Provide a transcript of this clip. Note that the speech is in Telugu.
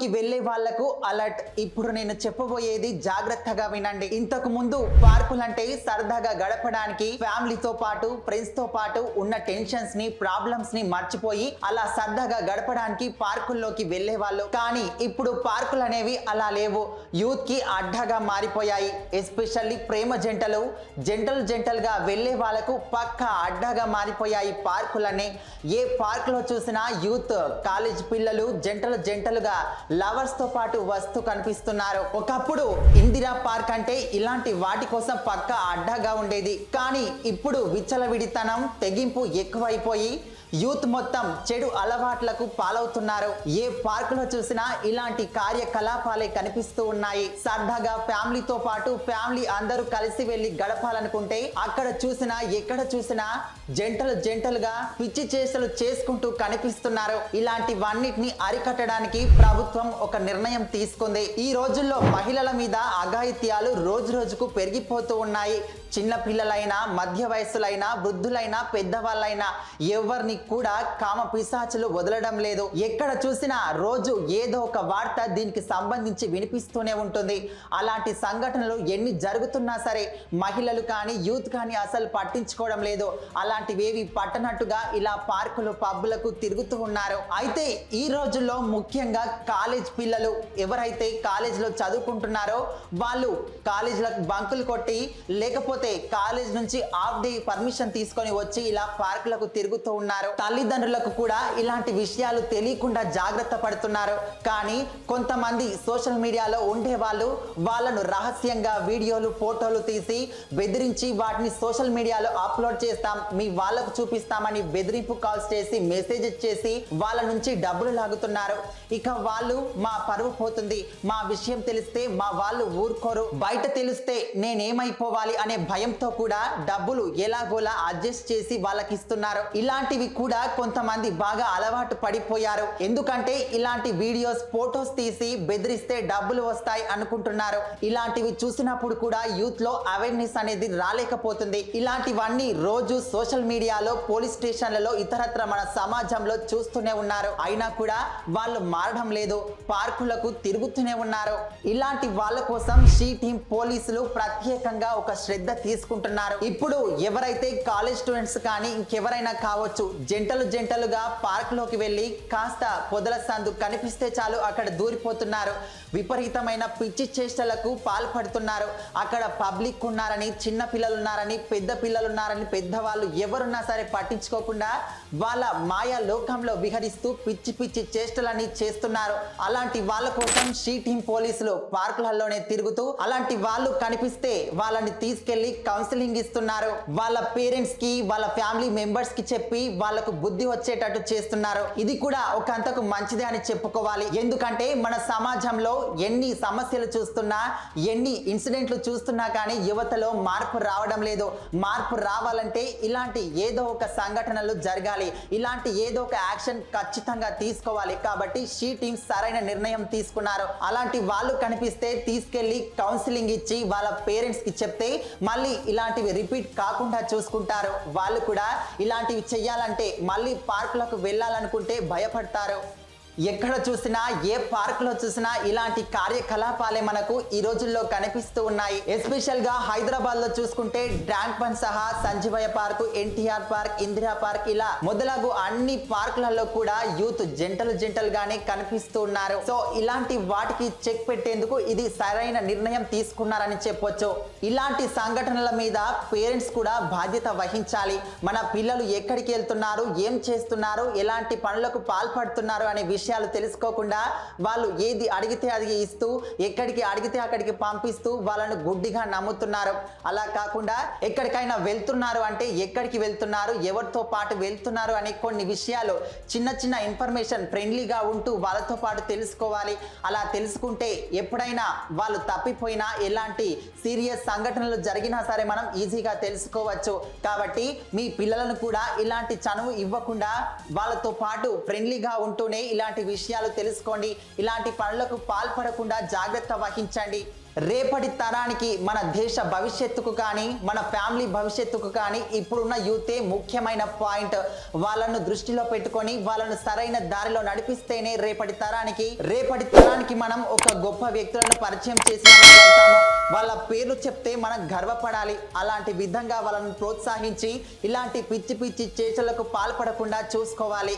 లోకి వెళ్ళే వాళ్ళకు అలర్ట్ ఇప్పుడు నేను చెప్పబోయేది జాగ్రత్తగా వినండి. ఇంతకు ముందు పార్కులంటే సరదాగా గడపడానికి ఫ్యామిలీతో పాటు ఫ్రెండ్స్తో పాటు ఉన్న టెన్షన్స్ని ప్రాబ్లమ్స్ని మర్చిపోయి అలా సరదాగా గడపడానికి పార్కుల్లోకి వెళ్ళే వాళ్ళు. కానీ ఇప్పుడు పార్కులు అనేవి అలా లేవు. యూత్కి అడ్డగా మారిపోయాయి. ఎస్పెషల్లీ ప్రేమ జంటలు జంటలు జంటలుగా వెళ్ళే వాళ్ళకు పక్క అడ్డగా మారిపోయాయి పార్కులనే. ఏ పార్కులో చూసినా యూత్ కాలేజ్ పిల్లలు జంటలు జంటలుగా లవర్స్తో పాటు వస్తూ కనిపిస్తున్నారు. ఒకప్పుడు ఇందిరా పార్క్ అంటే ఇలాంటి వాటి కోసం పక్క అడ్డగా ఉండేది. కానీ ఇప్పుడు విచ్చలవిడితనం తెగింపు ఎక్కువైపోయి యూత్ మొత్తం చెడు అలవాట్లకు పాలవుతున్నారు. ఏ పార్కులో చూసినా ఇలాంటి కార్యకలాపాలే కనిపిస్తూ ఉన్నాయి. సరదాగా ఫ్యామిలీతో పాటు ఫ్యామిలీ అందరూ కలిసి వెళ్ళి గడపాలనుకుంటే అక్కడ చూసినా ఎక్కడ చూసినా జంటలు జంటలుగా పిచ్చి చేసలు చేసుకుంటూ కనిపిస్తున్నారు. ఇలాంటివన్నిటిని అరికట్టడానికి ప్రభుత్వం ఒక నిర్ణయం తీసుకుంది. ఈ రోజుల్లో మహిళల మీద అఘాయిత్యాలు రోజు రోజుకు పెరిగిపోతూ ఉన్నాయి. చిన్న పిల్లలైనా మధ్య వయస్సులైనా వృద్ధులైనా పెద్దవాళ్ళైనా ఎవరిని కూడా కామ పిశాచులు వదలడం లేదు. ఎక్కడ చూసినా రోజు ఏదో ఒక వార్త దీనికి సంబంధించి వినిపిస్తూనే ఉంటుంది. అలాంటి సంఘటనలు ఎన్ని జరుగుతున్నా సరే మహిళలు కానీ యూత్ కానీ అసలు పట్టించుకోవడం లేదు. అలాంటివేవి పట్టనట్టుగా ఇలా పార్కులు పబ్బులకు తిరుగుతూ ఉన్నారు. అయితే ఈ రోజుల్లో ముఖ్యంగా కాలేజ్ పిల్లలు ఎవరైతే కాలేజీలో చదువుకుంటున్నారో వాళ్ళు కాలేజీలకు బంకులు కొట్టి లేకపోతే కాలేజ్ నుంచి హాఫ్ డే పర్మిషన్ తీసుకొని వచ్చి ఇలా పార్కులకు తిరుగుతూ ఉన్నారు. తల్లిదండ్రులకు కూడా ఇలాంటి విషయాలు తెలియకుండా జాగ్రత్త పడుతున్నారు. కానీ కొంతమంది సోషల్ మీడియాలో ఉండే వాళ్ళు వాళ్ళను రహస్యంగా వీడియోలు ఫోటోలు తీసి బెదిరించి వాటిని సోషల్ మీడియాలో అప్లోడ్ చేస్తాం. మీ వాళ్ళకు చూపిస్తామని బెదిరింపు కాల్స్ చేసి మెసేజ్ చేసి వాళ్ళ నుంచి డబ్బులు లాగుతున్నారు. ఇక వాళ్ళు మా పరువు పోతుంది. మా విషయం తెలిస్తే మా వాళ్ళు ఊరుకోరు. బయట తెలిస్తే నేనేమైపోవాలి అనే భయంతో కూడా డబ్బులు ఎలాగోలా అడ్జస్ట్ చేసి వాళ్ళకి ఇస్తున్నారు ఇలాంటివి కూడా కొంతమంది బాగా అలవాటు పడిపోయారు. ఎందుకంటే ఇలాంటి వీడియోస్ ఫోటోస్ తీసి బెదిరిస్తే డబ్బులు వస్తాయి అనుకుంటున్నారు. ఇలాంటివి చూసినప్పుడు కూడా యూత్లో అవేర్నెస్ అనేది రాలేకపోతుంది. ఇలాంటివన్నీ రోజు సోషల్ మీడియాలో పోలీస్ స్టేషన్లలో ఇతరత్ర మన సమాజంలో చూస్తూనే ఉన్నారు. అయినా కూడా వాళ్ళు మారడం లేదు. పార్కులకు తిరుగుతూనే ఉన్నారు. ఇలాంటి వాళ్ళ కోసం షీ టీం పోలీసులు ప్రత్యేకంగా ఒక శ్రద్ధ తీసుకుంటున్నారు. ఇప్పుడు ఎవరైతే కాలేజ్ స్టూడెంట్స్ కానీ ఇంకెవరైనా కావచ్చు జంటలు జంటలుగా పార్క్లోకి వెళ్ళి కాస్త పొదల సందు కనిపిస్తే చాలు అక్కడ దూరిపోతున్నారు. విపరీతమైన పిచ్చి చేష్టలకు పాల్పడుతున్నారు. అక్కడ పబ్లిక్ ఉన్నారని చిన్న పిల్లలు ఉన్నారని పెద్ద పిల్లలు ఉన్నారని పెద్దవాళ్ళు ఎవరున్నా సరే పట్టించుకోకుండా వాళ్ళ మాయా లోకంలో విహరిస్తూ పిచ్చి పిచ్చి చేష్టలని చేస్తున్నారు. అలాంటి వాళ్ళ కోసం షీ టీమ్ పోలీసులు పార్కులలోనే తిరుగుతూ అలాంటి వాళ్ళు కనిపిస్తే వాళ్ళని తీసుకెళ్ళి కౌన్సిలింగ్ ఇస్తున్నారు. వాళ్ళ పేరెంట్స్కి వాళ్ళ ఫ్యామిలీ మెంబర్స్కి చెప్పి వాళ్ళకు బుద్ధి వచ్చేటట్టు చేస్తున్నారు. ఇది కూడా ఒక అంతకు మంచిదే అని చెప్పుకోవాలి. ఎందుకంటే మన సమాజంలో ఎన్ని సమస్యలు చూస్తున్నా ఎన్ని ఇన్సిడెంట్లు చూస్తున్నా కానీ యువతలో మార్పు రావడం లేదు. మార్పు రావాలంటే ఇలాంటి ఏదో ఒక సంఘటనలు జరగాలి. ఇలాంటి ఏదో ఒక యాక్షన్ ఖచ్చితంగా తీసుకోవాలి. కాబట్టి షీ టీమ్ సరైన నిర్ణయం తీసుకున్నారు. అలాంటి వాళ్ళు కనిపిస్తే తీసుకెళ్ళి కౌన్సిలింగ్ ఇచ్చి వాళ్ళ పేరెంట్స్కి చెప్తే మళ్ళీ ఇలాంటివి రిపీట్ కాకుండా చూసుకుంటారు. వాళ్ళు కూడా ఇలాంటివి చెయ్యాలంటే మళ్ళీ పార్కులకు వెళ్ళాలనుకుంటే భయపడతారు. ఎక్కడ చూసినా ఏ పార్క్లో చూసినా ఇలాంటి కార్యకలాపాలే మనకు ఈ రోజుల్లో కనిపిస్తూ ఉన్నాయి. ఎస్పెషల్గా హైదరాబాద్లో చూసుకుంటే డ్యాంక్ పన్ సహా Sanjeevaiah park NTR park Indira park ఇలా మొదలగు అన్ని పార్కులలో కూడా యూత్ జంటలు జంటలుగానే కనిపిస్తూ ఉన్నారు. సో ఇలాంటి వాటికి చెక్ పెట్టేందుకు ఇది సరైన నిర్ణయం తీసుకున్నారని చెప్పొచ్చు. ఇలాంటి సంఘటనల మీద పేరెంట్స్ కూడా బాధ్యత వహించాలి. మన పిల్లలు ఎక్కడికి వెళ్తున్నారు ఏం చేస్తున్నారు ఎలాంటి పనులకు పాల్పడుతున్నారు అనే విషయం విషయాలు తెలుసుకోకుండా వాళ్ళు ఏది అడిగితే అది ఇస్తూ ఎక్కడికి అడిగితే అక్కడికి పంపిస్తూ వాళ్ళను గుడ్డిగా నమ్ముతున్నారు. అలా కాకుండా ఎక్కడికైనా వెళ్తున్నారు అంటే ఎక్కడికి వెళ్తున్నారు ఎవరితో పాటు వెళ్తున్నారు అనే కొన్ని విషయాలు చిన్న చిన్న ఇన్ఫర్మేషన్ ఫ్రెండ్లీగా ఉంటూ వాళ్ళతో పాటు తెలుసుకోవాలి. అలా తెలుసుకుంటే ఎప్పుడైనా వాళ్ళు తప్పిపోయినా ఎలాంటి సీరియస్ సంఘటనలు జరిగినా సరే మనం ఈజీగా తెలుసుకోవచ్చు. కాబట్టి మీ పిల్లలను కూడా ఇలాంటి చనువు ఇవ్వకుండా వాళ్ళతో పాటు ఫ్రెండ్లీగా ఉంటూనే ఇలాంటి విషయాలు తెలుసుకోండి. ఇలాంటి పనులకు పాల్పడకుండా జాగ్రత్త వహించండి. రేపటి తరానికి మన దేశ భవిష్యత్తుకు కానీ మన ఫ్యామిలీ భవిష్యత్తుకు కానీ ఇప్పుడున్న యూతే ముఖ్యమైన పాయింట్. వాళ్ళను దృష్టిలో పెట్టుకొని వాళ్ళను సరైన దారిలో నడిపిస్తేనే రేపటి తరానికి రేపటి తరానికి మనం ఒక గొప్ప వ్యక్తులను పరిచయం చేసిన వాళ్ళ పేర్లు చెప్తే మనం గర్వపడాలి. అలాంటి విధంగా వాళ్ళను ప్రోత్సహించి ఇలాంటి పిచ్చి పిచ్చి చేష్టలకు పాల్పడకుండా చూసుకోవాలి.